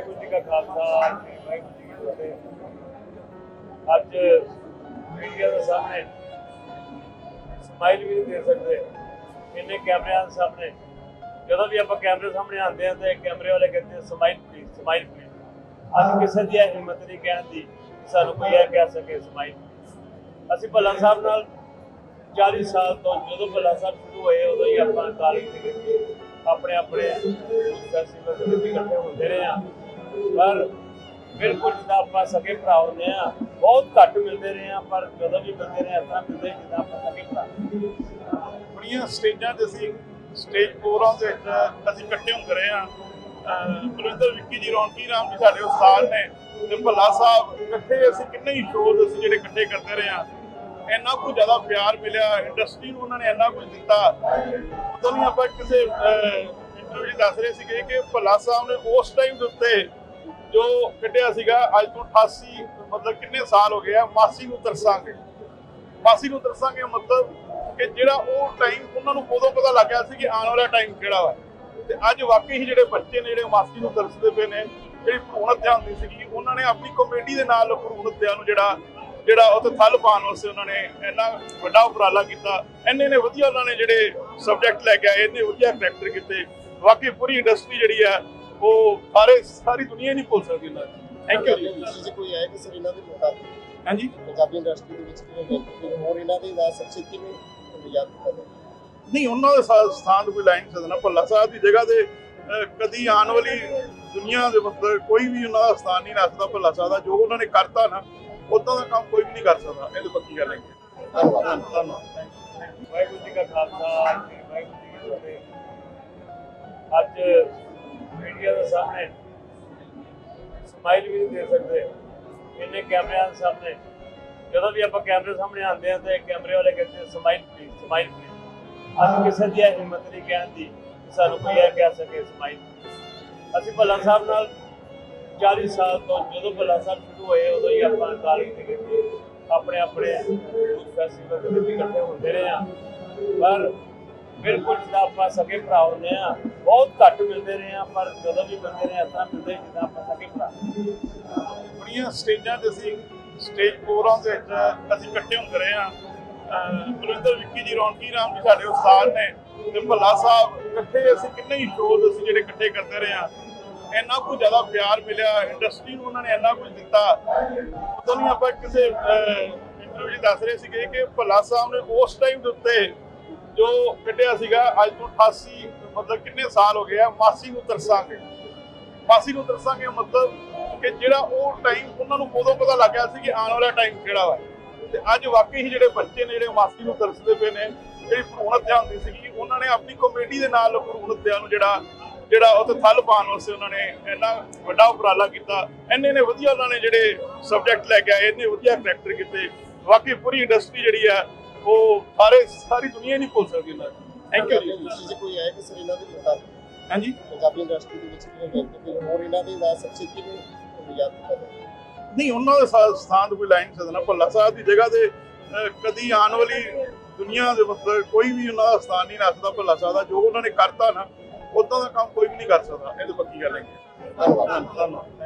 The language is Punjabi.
ਵਾਹਿਗੁਰੂ ਜੀ ਕਾ ਖਾਲਸਾ, ਵਾਹਿਗੁਰੂ ਜੀ ਕੀ ਫਤਿਹ। ਅੱਜ ਮੀਡੀਆ ਦੇ ਸਾਹਮਣੇ ਸਮਾਈਲ ਵੀ ਨਹੀਂ ਦੇ ਸਕਦੇ ਇੰਨੇ ਕੈਮਰਿਆਂ ਦੇ ਸਾਹਮਣੇ, ਜਦੋਂ ਵੀ ਆਪਾਂ ਕੈਮਰੇ ਸਾਹਮਣੇ ਆਉਂਦੇ ਆ ਤੇ ਕੈਮਰੇ ਵਾਲੇ ਕਹਿੰਦੇ ਸਮਾਈਲ ਪਲੀਜ਼ ਸਮਾਈਲ ਪਲੀਜ਼ ਅੱਜ ਕਿਸੇ ਦੀ ਹਿੰਮਤ ਨਹੀਂ ਕਹਿਣ ਦੀ ਸਾਨੂੰ ਕੋਈ ਇਹ ਕਹਿ ਸਕੇ ਸਮਾਈਲ ਅਸੀਂ ਭੱਲਾ ਸਾਹਿਬ ਨਾਲ 40 ਸਾਲ ਤੋਂ ਜਦੋਂ ਭੱਲਾ ਸਾਹਿਬ ਸ਼ੁਰੂ ਹੋਏ, ਉਦੋਂ ਹੀ ਆਪਾਂ ਕਾਲਜ ਦੇ ਵਿੱਚ ਆਪਣੇ ਆਪਣੇ ਫੈਸਟੀਵਲ ਦੇ ਵਿੱਚ ਇਕੱਠੇ ਹੁੰਦੇ ਰਹੇ ਆ ਪਰ ਬਿਲਕੁਲ ਜਿੱਦਾਂ ਆਪਾਂ ਸਕੇ ਭਰਾ ਹੁੰਦੇ ਆ, ਬਹੁਤ ਘੱਟ ਮਿਲਦੇ ਰਹੇ ਆ, ਪਰ ਜਦੋਂ ਵੀ ਮਿਲਦੇ ਰਹੇ ਇਸ ਮਿਲਦੇ ਜਿੱਦਾਂ ਆਪਾਂ ਸਕੇ ਭਰਾ ਬੜੀਆਂ ਸਟੇਜਾਂ ਤੇ ਅਸੀਂ ਸਟੇਜ ਪ੍ਰੋਗਰਾਮ ਦੇ ਵਿੱਚ ਅਸੀਂ ਇਕੱਠੇ ਹੁੰਦੇ ਰਹੇ ਹਾਂ ਬਲਵਿੰਦਰ, ਵਿੱਕੀ ਜੀ, ਰੌਣਕੀ ਰਾਮ ਜੀ ਸਾਡੇ ਉਸਤਾਦ ਨੇ ਤੇ ਭੱਲਾ ਸਾਹਿਬ ਇਕੱਠੇ ਅਸੀਂ ਕਿੰਨੇ ਹੀ ਸ਼ੋਅ ਅਸੀਂ ਜਿਹੜੇ ਇਕੱਠੇ ਕਰਦੇ ਰਹੇ ਹਾਂ ਇੰਨਾ ਕੁ ਜ਼ਿਆਦਾ ਪਿਆਰ ਮਿਲਿਆ ਇੰਡਸਟਰੀ ਨੂੰ ਉਹਨਾਂ ਨੇ ਇੰਨਾ ਕੁਝ ਦਿੱਤਾ। ਉਦੋਂ ਵੀ ਆਪਾਂ ਕਿਸੇ ਇੰਟਰਵਿਊ 'ਚ ਦੱਸ ਰਹੇ ਸੀਗੇ ਕਿ ਭੱਲਾ ਸਾਹਿਬ ਨੇ ਉਸ ਟਾਈਮ ਦੇ ਉੱਤੇ ਜੋ ਕੱਢਿਆ ਸੀਗਾ, ਅੱਜ ਤੋਂ 88 ਮਤਲਬ ਕਿੰਨੇ ਸਾਲ ਹੋ ਗਏ ਆ, ਮਾਸੀ ਨੂੰ ਤਰਸਾਂਗੇ। ਮਾਸੀ ਨੂੰ ਤਰਸਾਂਗੇ ਮਤਲਬ ਕਿ ਜਿਹੜਾ ਉਹ ਟਾਈਮ ਉਹਨਾਂ ਨੂੰ ਉਦੋਂ ਪਤਾ ਲੱਗ ਗਿਆ ਸੀ ਕਿ ਆਉਣ ਵਾਲਾ ਟਾਈਮ ਕਿਹੜਾ ਵਾ। ਤੇ ਅੱਜ ਵਾਕਈ ਹੀ ਜਿਹੜੇ ਬੱਚੇ ਨੇ, ਜਿਹੜੇ ਮਾਸੀ ਨੂੰ ਤਰਸਦੇ ਪਏ ਨੇ, ਜਿਹੜੀ ਭਰੂਣ ਹੱਤਿਆ ਹੁੰਦੀ ਸੀਗੀ, ਉਹਨਾਂ ਨੇ ਆਪਣੀ ਕਮੇਟੀ ਦੇ ਨਾਲ ਭਰੂਣ ਹੱਤਿਆ ਨੂੰ ਜਿਹੜਾ ਜਿਹੜਾ ਉਹ ਤੇ ਥਲ ਪਾਉਣ ਵਾਸਤੇ ਉਹਨਾਂ ਨੇ ਇੰਨਾ ਵੱਡਾ ਉਪਰਾਲਾ ਕੀਤਾ। ਇੰਨੇ ਨੇ ਵਧੀਆ ਉਹਨਾਂ ਨੇ ਜਿਹੜੇ ਸਬਜੈਕਟ ਲੈ ਕੇ ਆਏ, ਇੰਨੇ ਵਧੀਆ ਕਰੈਕਟਰ ਕੀਤੇ। ਵਾਕਈ ਪੂਰੀ ਇੰਡਸਟਰੀ ਜਿਹੜੀ ਆ ਉਹ ਸਾਰੇ ਸਾਰੀ ਦੁਨੀਆ ਨਹੀਂ ਭੁੱਲ ਸਕਦੀ ਉਹਨਾਂ ਥੈਂਕ ਯੂ ਜੀ। ਤੁਸੀਂ ਕੋਈ ਆਏ ਕਿ ਸਰ ਇਹਨਾਂ ਦੇ ਮੁਤਾਬਿਕ ਹਾਂਜੀ? ਪੰਜਾਬੀ ਇੰਡਸਟਰੀ ਦੇ ਵਿੱਚ ਕਿਵੇਂ ਹੋਰ ਇਹਨਾਂ ਦੇ ਦਾ ਸਬਸੇ ਕਿਵੇਂ ਯਾਦ ਜਾਏ ਨਹੀਂ ਉਹਨਾਂ ਦੇ ਸਥਾਨ ਤੇ ਕੋਈ ਲਾਈਨ ਨਹੀਂ ਸਕਦਾ ਭੱਲਾ ਸਾਹਿਬ ਦੀ ਜਗ੍ਹਾ ਤੇ ਕਦੀ ਆਉਣ ਵਾਲੀ ਦੁਨੀਆ ਦੇ ਮਤਲਬ ਕੋਈ ਵੀ ਉਹਨਾਂ ਦਾ ਸਥਾਨ ਨਹੀਂ ਰੱਖ ਸਕਦਾ ਭੱਲਾ ਸਾਹਿਬ ਦਾ। ਜੋ ਉਹਨਾਂ ਨੇ ਕਰਤਾ ਨਾ ਉਦਾਂ ਦਾ ਕੰਮ ਕੋਈ ਵੀ ਨਹੀਂ ਕਰ ਸਕਦਾ। ਇਹ ਤਾਂ ਪੱਕੀ ਗੱਲ ਹੈ। ਧੰਨਵਾਦ। ਧੰਨਵਾਦ। ਵਾਹਿਗੁਰੂ ਜੀ ਕਾ ਖਾਲਸਾ ਵਾਹਿਗੁਰੂ ਜੀ ਕੀ ਫਤਿਹ। ਅੱਜ ਮੀਡੀਆ ਦੇ ਸਾਹਮਣੇ। ਸਮਾਈਲ ਵੀ ਨਹੀਂ ਦੇ ਸਕਦੇ। ਇੰਨੇ ਕੈਮਰਿਆਂ ਦੇ ਸਾਹਮਣੇ। ਜਦੋਂ ਵੀ ਆਪਾਂ ਕੈਮਰੇ ਸਾਹਮਣੇ ਆਉਂਦੇ ਆ ਤੇ ਕੈਮਰੇ ਵਾਲੇ ਕਹਿੰਦੇ ਸਮਾਈਲ ਪਲੀਜ਼ ਸਮਾਈਲ ਪਲੀਜ਼ ਅੱਜ ਕਿਸੇ ਦੀ ਹਿੰਮਤ ਨਹੀਂ ਕਹਿਣ ਦੀ ਸਾਨੂੰ ਕੋਈ ਇਹ ਕਹਿ ਸਕੇ ਸਮਾਈਲ ਅਸੀਂ ਭੱਲਾ ਸਾਹਿਬ ਨਾਲ 40 ਸਾਲ ਤੋਂ ਜਦੋਂ ਭੱਲਾ ਸਾਹਿਬ ਸ਼ੁਰੂ ਹੋਏ, ਉਦੋਂ ਹੀ ਆਪਾਂ ਕਾਲਜ ਦੇ ਵਿੱਚ ਆਪਣੇ ਆਪਣੇ ਫੈਸਟੀਵਲ ਦੇ ਵਿੱਚ ਇਕੱਠੇ ਹੁੰਦੇ ਰਹੇ ਆ ਪਰ ਬਿਲਕੁਲ ਜਿੱਦਾਂ ਆਪਾਂ ਸਕੇ ਭਰਾ ਹੁੰਦੇ ਆ ਬਹੁਤ ਘੱਟ ਮਿਲਦੇ ਰਹੇ ਆ ਪਰ ਜਦੋਂ ਵੀ ਮਿਲਦੇ ਰਹੇ ਇਸ ਤਰ੍ਹਾਂ ਮਿਲਦੇ ਜਿੱਦਾਂ ਆਪਾਂ ਸਕੇ ਭਰਾ ਬੜੀਆਂ ਸਟੇਜਾਂ ਤੇ ਅਸੀਂ ਸਟੇਜ ਪ੍ਰੋਗਰਾਮ ਦੇ ਵਿੱਚ ਅਸੀਂ ਇਕੱਠੇ ਹੁੰਦੇ ਰਹੇ ਹਾਂ। ਬਲਵਿੰਦਰ, ਵਿੱਕੀ ਜੀ, ਰੌਣਕੀ ਰਾਮ ਜੀ ਸਾਡੇ ਉਸਤਾਦ ਨੇ ਤੇ ਭੱਲਾ ਸਾਹਿਬ, ਇਕੱਠੇ ਅਸੀਂ ਕਿੰਨੇ ਹੀ ਸ਼ੋਅ ਅਸੀਂ ਜਿਹੜੇ ਇਕੱਠੇ ਕਰਦੇ ਰਹੇ ਹਾਂ। ਇੰਨਾ ਕੁ ਜ਼ਿਆਦਾ ਪਿਆਰ ਮਿਲਿਆ ਇੰਡਸਟਰੀ ਨੂੰ ਉਹਨਾਂ ਨੇ ਇੰਨਾ ਕੁਝ ਦਿੱਤਾ। ਉਦੋਂ ਵੀ ਆਪਾਂ ਕਿਸੇ ਇੰਟਰਵਿਊ 'ਚ ਦੱਸ ਰਹੇ ਸੀਗੇ ਕਿ ਭੱਲਾ ਸਾਹਿਬ ਨੇ ਉਸ ਟਾਈਮ ਦੇ ਉੱਤੇ ਜੋ ਕੱਢਿਆ ਸੀਗਾ, ਅੱਜ ਤੋਂ 88 ਮਤਲਬ ਕਿੰਨੇ ਸਾਲ ਹੋ ਗਏ ਆ, ਮਾਸੀ ਨੂੰ ਤਰਸਾਂਗੇ। ਮਾਸੀ ਨੂੰ ਤਰਸਾਂਗੇ ਮਤਲਬ ਕਿ ਜਿਹੜਾ ਉਹ ਟਾਈਮ ਉਹਨਾਂ ਨੂੰ ਉਦੋਂ ਪਤਾ ਲੱਗ ਸੀ ਕਿ ਆਉਣ ਵਾਲਾ ਟਾਈਮ ਕਿਹੜਾ ਵਾ। ਤੇ ਅੱਜ ਵਾਕਈ ਹੀ ਜਿਹੜੇ ਬੱਚੇ ਨੇ, ਜਿਹੜੇ ਮਾਸੀ ਨੂੰ ਤਰਸਦੇ ਪਏ ਨੇ, ਜਿਹੜੀ ਭਰੂਣ ਹੱਤਿਆ ਹੁੰਦੀ ਸੀਗੀ ਉਹਨਾਂ ਨੇ ਆਪਣੀ ਕਮੇਟੀ ਦੇ ਨਾਲ ਭਰੂਣ ਹੱਤਿਆ ਨੂੰ ਜਿਹੜਾ ਜਿਹੜਾ ਉਹ ਥੱਲ ਪਾਉਣ ਵਾਸਤੇ ਉਹਨਾਂ ਨੇ ਇੰਨਾ ਵੱਡਾ ਉਪਰਾਲਾ ਕੀਤਾ। ਇੰਨੇ ਨੇ ਵਧੀਆ ਉਹਨਾਂ ਨੇ ਜਿਹੜੇ ਸਬਜੈਕਟ ਲੈ ਕੇ ਆਏ, ਇੰਨੇ ਵਧੀਆ ਕਰੈਕਟਰ ਕੀਤੇ। ਵਾਕਈ ਪੂਰੀ ਇੰਡਸਟਰੀ ਜਿਹੜੀ ਆ ਉਹ ਸਾਰੇ ਸਾਰੀ ਦੁਨੀਆ ਨਹੀਂ ਭੁੱਲ ਸਕਦੀ ਉਹਨਾਂ ਥੈਂਕ ਯੂ ਜੀ। ਕੋਈ ਆਏ ਕਿ ਸਰ ਇਹਨਾਂ ਦੇ ਮੁਤਾਬਿਕ ਹਾਂਜੀ? ਪੰਜਾਬੀ ਇੰਡਸਟਰੀ ਦੇ ਵਿੱਚ ਕਿਵੇਂ ਕਿ ਹੋਰ ਇਹਨਾਂ ਦੇ ਦਾ ਸਬਸੇ ਕਿਵੇਂ ਯਾਦ ਜਾਏ ਨਹੀਂ ਉਹਨਾਂ ਦੇ ਸਾ- ਸਥਾਨ ਤੇ ਕੋਈ ਲਾਈਨ ਨਹੀਂ ਸਕਦਾ ਭੱਲਾ ਸਾਹਿਬ ਦੀ ਜਗ੍ਹਾ ਤੇ ਅਹ, ਕਦੀ ਆਉਣ ਵਾਲੀ ਦੁਨੀਆ ਦੇ ਮਤਲਬ ਕੋਈ ਵੀ ਉਹਨਾਂ ਦਾ ਸਥਾਨ ਨਹੀਂ ਰੱਖ ਸਕਦਾ ਭੱਲਾ ਸਾਹਿਬ ਦਾ। ਜੋ ਉਹਨਾਂ ਨੇ ਕਰਤਾ ਨਾ ਉਦਾਂ ਦਾ ਕੰਮ ਕੋਈ ਵੀ ਨਹੀਂ ਕਰ ਸਕਦਾ। ਇਹ ਤਾਂ ਪੱਕੀ ਗੱਲ ਹੈ। ਧੰਨਵਾਦ। ਧੰਨਵਾਦ।